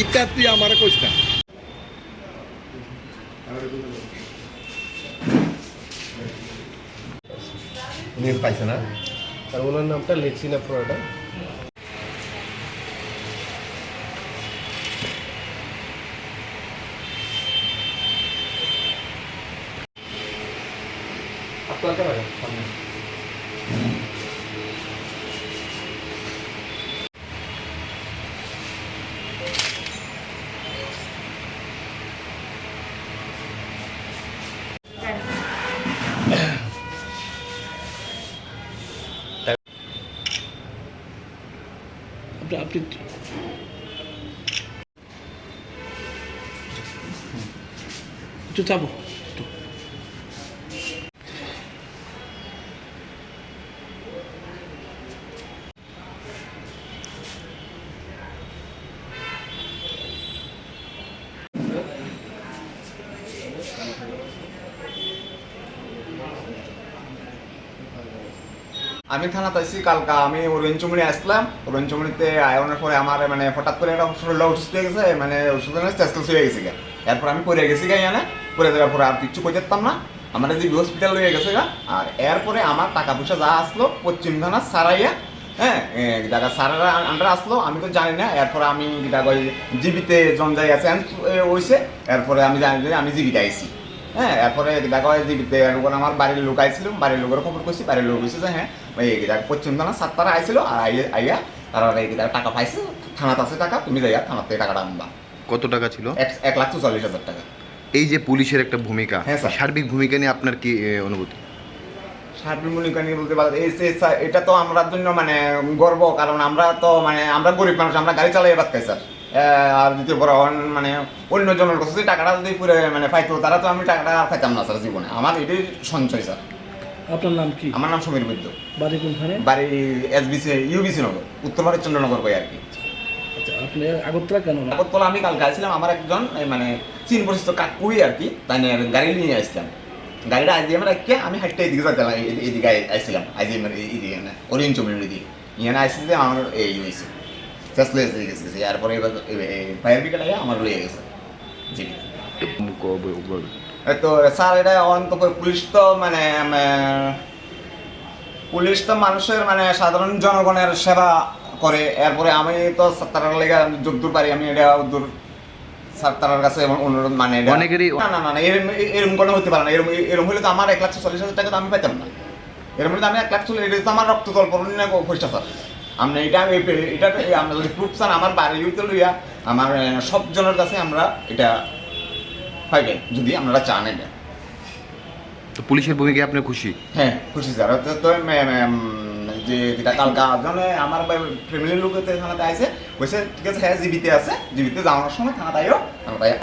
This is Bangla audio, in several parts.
ইটা তুই আমার না। না। আর ওনার নামটা লিখছি না পুরোটা আপনি আপনি চাপো আমি থানাতে আসছি কালকা আমি ওরেঞ্চুমুড়ি আসলাম। ওরেঞ্চুমুড়িতে আয়নের পরে আমার মানে হঠাৎ করে একটা শরীরটা অসুস্থ হয়ে গেছে মানে ওষুধ চেষ্টা হয়ে গেছে গা। এরপর আমি পড়ে গেছি গা ইয়ানে পড়ে যাওয়ার পরে আর কিচ্ছু পারতাম না। আমার যে হসপিটাল হয়ে গেছে গা, আর এরপরে আমার টাকা পয়সা যা আসলো, পশ্চিম থানা সারাইয়া হ্যাঁ জায়গা সারারা আন্ডার আসলো, আমি তো জানি না। এরপরে আমি যেটা কই জীবিতে জন জায়গা চেঞ্জ এরপরে আমি জানি আমি জীবিতে আইছি। হ্যাঁ এরপরে দেখা হয় জীবিতে এরপর আমার বাড়ির লোক আইছিল বাড়ির লোকের খবর করছি বাড়ির লোক হয়েছে যে হ্যাঁ ওই দেখ পশ্চিম থানা সাতটারা আইছিল আর আইয়া তারা এই টাকা পাইছে থানাতে আছে টাকা তুমি যাইয়া থেকে টাকাটা আনবা। কত টাকা ছিল? এক লাখ চল্লিশ হাজার টাকা। এই যে পুলিশের একটা ভূমিকা হ্যাঁ, স্যার। সার্বিক ভূমিকা নিয়ে আপনার কি অনুভূতি? সার্বিক মূল্যায়ন নিয়ে বলতে পারো এই এটা তো আমরা জন্য মানে গর্ব কারণ আমরা তো মানে আমরা গরিব মানুষ আমরা গাড়ি চালাই খাই স্যার। আর দ্বিতীয় বড় অন- মানে অন্য জনের কাছে টাকাটা যদি পুরো মানে পাইতো তারা তো আমি টাকাটা আর খাইতাম না স্যার জীবনে। আমার এটাই সঞ্চয় স্যার। আপনার নাম কি? আমার নাম সমীর বৈদ্য। বাড়ি কোনখানে? বাড়ি এসবিসি ইউবিসি নগর উত্তর ভারত চন্দ্রনগর কই আর কি। আচ্ছা আপনি আগরতলা কেন? আগরতলা আমি কালকে আসছিলাম আমার একজন এই মানে চীন পরিচিত কাকুই আর কি তাই গাড়ি নিয়ে আসছিলাম। গাড়িটা আজ দিয়ে আমার আমি হাঁটতে এদিকে যাচ্ছিলাম এই- এদিকে আসছিলাম আজ আমার এদিকে না ওরিয়ন চমির দিকে। ইয়ানে আসছি আমার এই হয়েছে এসে গেছে এরপরে এবার ফায়ার ব্রিগেড আইয়া আমার লয়ে গেছে। জি। তো স্যার এটা পুলিশ তো মানে পুলিশ তো মানুষের মানে সাধারণ জনগণের সেবা করে। এরপরে আমি তো তারার লেগে যদ্দূর পারি আমি এটা দূর স্যার তারার কাছে অনুরোধ মানে অনেকেরই- না না না এরম এরম কোনো হতে পারে না। এরম এরম হলে তো আমার এক লাখ চল্লিশ হাজার টাকা তো আমি পেতাম না। এরম হলে তো আমি এক লাখ চল্লিশ এটা তো আমার রক্ত তল পড়ুন না পয়সা স্যার আমরা এটা আমি এটা আমরা যদি প্রুফ স্যার আমার বাড়ি হইতে লইয়া আমার আহ, সব জনের কাছে আমরা এটা পাইবেন যদি আপনারা চান এটা। তো পুলিশের ভূমিকায় আপনি খুশি? হ্যাঁ খুশি স্যার। তো যে যেটা কালকা জনে আমার ফ্যামিলির লোক থানাতে আইছে কইছে ঠিক আছে হ্যাঁ জীবিতে আছে। জীবিতে যাওয়ার সময় থানাতে আইও থানাতে আইয়া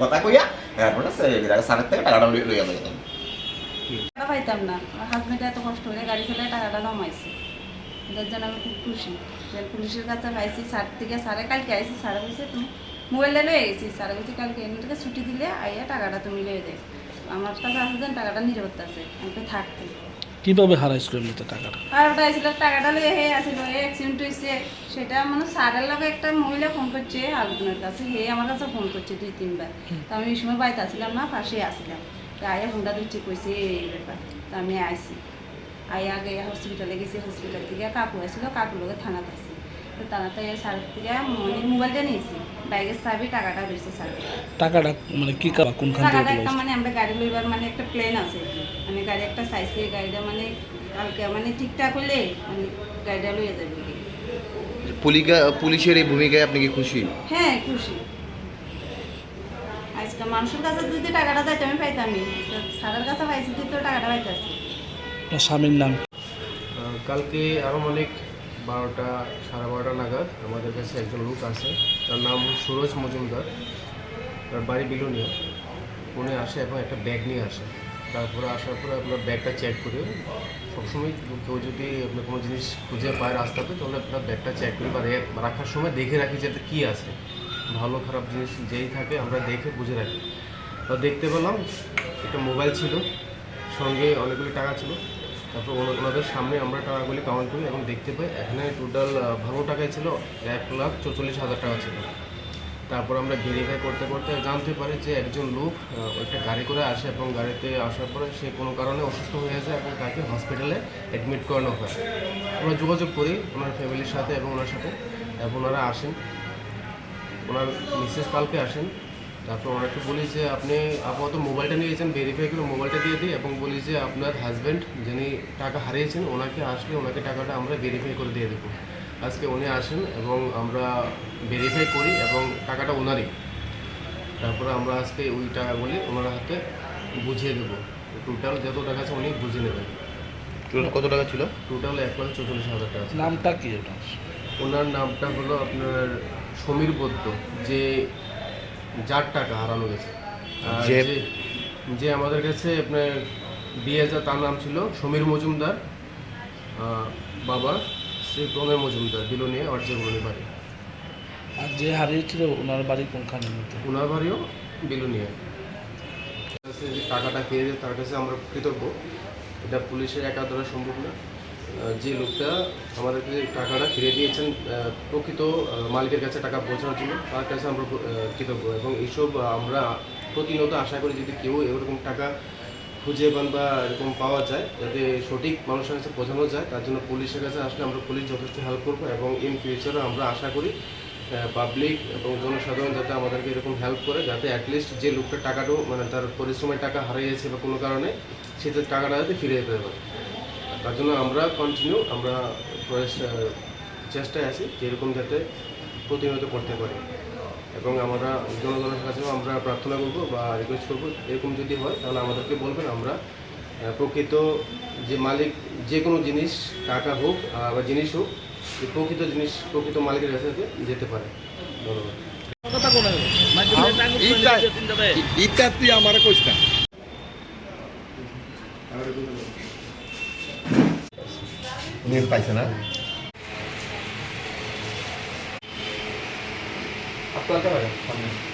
কথা কইয়া এরপরে সে স্যারের থেকে টাকাটা লই- লইয়া যাবে টাকা পাইতাম না। আমার হাজবেন্ড এত কষ্ট করে গাড়ি চালায় টাকাটা জমাইছে। এটার জন্য আমি খুব খুশি যে পুলিশের কাছে পাইছি স্যার থেকে স্যারে কালকে আইসি স্যারে বলছে তুমি মোবাইলটা লয়ে গেছি স্যারে বলছি কালকে এমনি থেকে ছুটি দিলে আইয়া টাকাটা তুমি লয়ে দেয় আমার কাছে আসে যেন টাকাটা করতে আছে আমি তো থাকতে। কীভাবে হারাইছিল এমনিতে টাকাটা? আর ওটা টাকাটা লয়ে হে আসিল অ্যাক্সিডেন্ট হয়েছে সেটা মানে স্যারের লগে একটা মহিলা ফোন করছে আলোচনার কাছে হে আমার কাছে ফোন করছে দুই তিনবার। তো আমি এই সময় বাড়িতে আসছিলাম না পাশে আসছিলাম তো আয়া ফোনটা দিচ্ছে কইছে এই ব্যাপার। তো আমি আইসি আয়া আগে হসপিটালে গেছি হসপিটাল থেকে কাকু আসছিল কাকুর লগে থানাতে আসি। তো থানাতে স্যারের থেকে মানে মোবাইলটা নিয়েছি। বাইকের চাবি টাকাটা রয়েছে স্যার টাকাটা মানে কি কা- কোনখান থেকে টাকাটা একটা মানে আমরা গাড়ি লইবার মানে একটা প্লেন আছে মানে গাড়ি একটা চাইছে গাড়িটা মানে কালকে মানে ঠিকঠাক হলে মানে গাড়িটা লইয়া যাবে। পুলিকা পুলিশের এই ভূমিকায় আপনি কি খুশি? হ্যাঁ খুশি। আজকে মানুষের কাছে যদি টাকাটা যাইতে আমি পাইতামই। সারের কাছে পাইছি তো টাকাটা পাইতাছি। আপনার স্বামীর নাম? কালকে আনুমানিক বারোটা, সাড়ে বারোটা নাগাদ আমাদের কাছে একজন লোক আছে। তার নাম সুরজ মজুমদার। তার বাড়ি বিলুনিয়া। উনি আসে এবং একটা ব্যাগ নিয়ে আসে। তারপরে আসার পরে আপনার ব্যাগটা চেক করে। সবসময় কেউ যদি আপনার কোনো জিনিস খুঁজে পায় রাস্তাতে, তাহলে আপনার ব্যাগটা চেক করি বা রাখার সময় দেখে রাখি যাতে কী আছে। ভালো, খারাপ জিনিস যেই থাকে আমরা দেখে বুঝে রাখি। তো দেখতে পেলাম, একটা মোবাইল ছিল। সঙ্গে অনেকগুলো টাকা ছিল। তারপর ওনা- ওনাদের সামনে আমরা টাকাগুলি কাউন্ট করি এবং দেখতে পাই এখানে টোটাল ভালো টাকাই ছিল, এক লাখ চৌচল্লিশ হাজার টাকা ছিল। তারপর আমরা ভেরিফাই করতে করতে জানতে পারি যে একজন লোক একটা গাড়ি করে আসে এবং গাড়িতে আসার পরে সে কোনো কারণে অসুস্থ হয়ে যায় এবং তাকে হসপিটালে অ্যাডমিট করানো হয়। আমরা যোগাযোগ করি ওনার ফ্যামিলির সাথে এবং ওনার সাথে, এবং ওনারা আসেন। ওনার মিসেস কালকে আসেন। তারপর ওনাকে বলি যে আপনি আপাতত মোবাইলটা নিয়েছেন ভেরিফাই করে মোবাইলটা দিয়ে দিই এবং বলি যে আপনার হাজব্যান্ড যিনি টাকা হারিয়েছেন ওনাকে আসলে ওনাকে টাকাটা আমরা ভেরিফাই করে দিয়ে দেবো। আজকে উনি আসেন এবং আমরা ভেরিফাই করি এবং টাকাটা ওনারই। তারপরে আমরা আজকে ওই টাকাগুলি ওনার হাতে বুঝিয়ে দেবো। টোটাল যত টাকা আছে উনি বুঝে নেবেন। টোটাল কত টাকা ছিল? টোটাল এক লাখ চৌচল্লিশ হাজার টাকা আছে। নামটা কি ওনার নামটা হলো আপনার সমীর বৈদ্য যে যার টাকা হারানো গেছে। যে- যে আমাদের কাছে আপনার বিয়ে যা তার নাম ছিল সমীর মজুমদার। বাবা শ্রী প্রণয় মজুমদার বিলোনিয়া অর্জে বলনি বাড়ি। আর যে হারিয়েছিল ওনার বাড়ি কোনখানের মধ্যে ওনার বাড়িও বিলোনিয়া যে টাকাটা পেয়ে তার কাছে আমরা কৃতজ্ঞ। এটা পুলিশের একা দ্বারা সম্ভব না। যে লোকটা আমাদেরকে টাকাটা ফিরে দিয়েছেন প্রকৃত মালিকের কাছে টাকা পৌঁছানোর জন্য, তার কাছে আমরা কৃতজ্ঞ। এবং এইসব আমরা প্রতিনিয়ত আশা করি যদি কেউ এরকম টাকা খুঁজে পান বা এরকম পাওয়া যায়, যাতে সঠিক মানুষের কাছে পৌঁছানো যায়, তার জন্য পুলিশের কাছে আসলে আমরা পুলিশ যথেষ্ট হেল্প করব এবং ইন ফিউচারে আমরা আশা করি পাবলিক এবং জনসাধারণ যাতে আমাদেরকে এরকম হেল্প করে, যাতে অ্যাটলিস্ট যে লোকটা টাকাটাও মানে তার পরিশ্রমের টাকা হারিয়েছে বা কোনো কারণে, সে টাকাটা যাতে ফিরে যেতে পারে। তার জন্য আমরা কন্টিনিউ আমরা প্রয়াস চেষ্টায় আছি যে এরকম যাতে প্রতিনিয়ত করতে পারি। এবং আমরা জনগণের কাছেও আমরা প্রার্থনা করব বা রিকোয়েস্ট করব এরকম যদি হয় তাহলে আমাদেরকে বলবেন আমরা প্রকৃত যে মালিক যে কোনো জিনিস টাকা হোক বা জিনিস হোক এই প্রকৃত জিনিস প্রকৃত মালিকের কাছে যাতে যেতে পারে। ধন্যবাদ। কোনে তুই আমার কইস না। নিয়ে পাইছে না আপনার